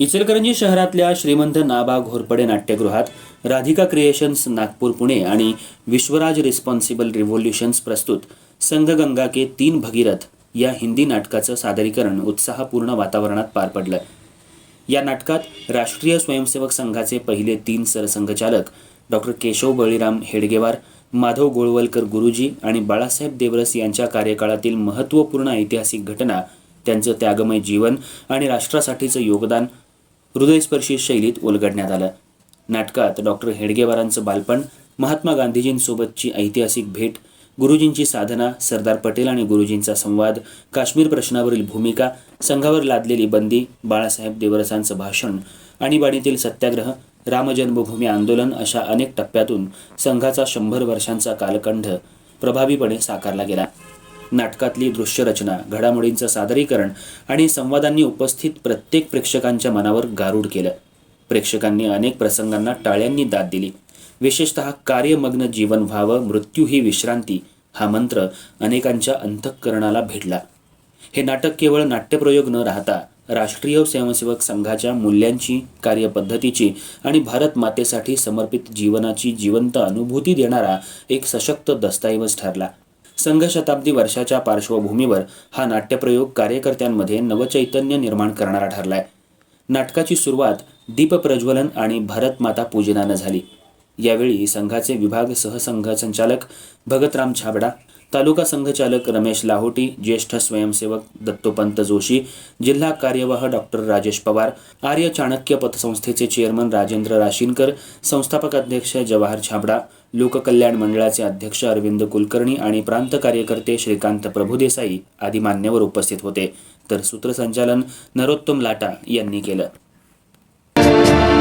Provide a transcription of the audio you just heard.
इचलकरंजी शहरातल्या श्रीमंत नाबा घोरपडे नाट्यगृहात राधिका क्रिएशन्स नागपूर पुणे आणि विश्वराज रिस्पॉन्सिबल रिव्होल्युशन्स प्रस्तुत संघगंगा के तीन भगीरथ या हिंदी नाटकाचं सादरीकरण उत्साहपूर्ण वातावरणात पार पडलं या नाटकात राष्ट्रीय स्वयंसेवक संघाचे पहिले तीन सरसंघचालक डॉक्टर केशव बळीराम हेडगेवार माधव गोळवलकर गुरुजी आणि बाळासाहेब देवरस यांच्या कार्यकाळातील महत्त्वपूर्ण ऐतिहासिक घटना त्यांचं त्यागमय जीवन आणि राष्ट्रासाठीचं योगदान हृदयस्पर्शी शैलीत उलगडण्यात आलं. नाटकात डॉक्टर हेडगेवारांचं बालपण महात्मा गांधीजींसोबतची ऐतिहासिक भेट गुरुजींची साधना सरदार पटेल आणि गुरुजींचा संवाद काश्मीर प्रश्नावरील भूमिका संघावर लादलेली बंदी बाळासाहेब देवरसांचं भाषण आणीबाणीतील सत्याग्रह रामजन्मभूमी आंदोलन अशा अनेक टप्प्यातून संघाचा शंभर वर्षांचा कालखंड प्रभावीपणे साकारला गेला. नाटकातली दृश्यरचना घडामोडींचं सादरीकरण आणि संवादांनी उपस्थित प्रत्येक प्रेक्षकांच्या मनावर गारूड केलं. प्रेक्षकांनी अनेक प्रसंगांना टाळ्यांनी दाद दिली. विशेषतः कार्यमग्न जीवन व्हावं मृत्यू ही विश्रांती हा मंत्र अनेकांच्या अंतःकरणाला भेटला. हे नाटक केवळ नाट्यप्रयोग न राहता राष्ट्रीय स्वयंसेवक संघाच्या मूल्यांची कार्यपद्धतीची आणि भारत मातेसाठी समर्पित जीवनाची जिवंत अनुभूती देणारा एक सशक्त दस्तऐवज ठरला. संघ शताब्दी वर्षाच्या पार्श्वभूमीवर हा नाट्यप्रयोग कार्यकर्त्यांमध्ये नवचैतन्य निर्माण करणारा ठरलाय. नाटकाची सुरुवात दीपप्रज्वलन आणि भारत माता पूजनानं झाली. यावेळी संघाचे विभाग सहसंघ संचालक भगतराम छाबडा तालुका संघचालक रमेश लाहोटी ज्येष्ठ स्वयंसेवक दत्तोपंत जोशी जिल्हा कार्यवाह डॉक्टर राजेश पवार आर्य चाणक्य पतसंस्थेचे चेअरमन राजेंद्र राशीनकर संस्थापक अध्यक्ष जवाहर छाबडा लोककल्याण मंडळाचे अध्यक्ष अरविंद कुलकर्णी आणि प्रांत कार्यकर्ते श्रीकांत प्रभुदेसाई आदी मान्यवर उपस्थित होते. तर सूत्रसंचालन नरोत्तम लाटा यांनी केलं.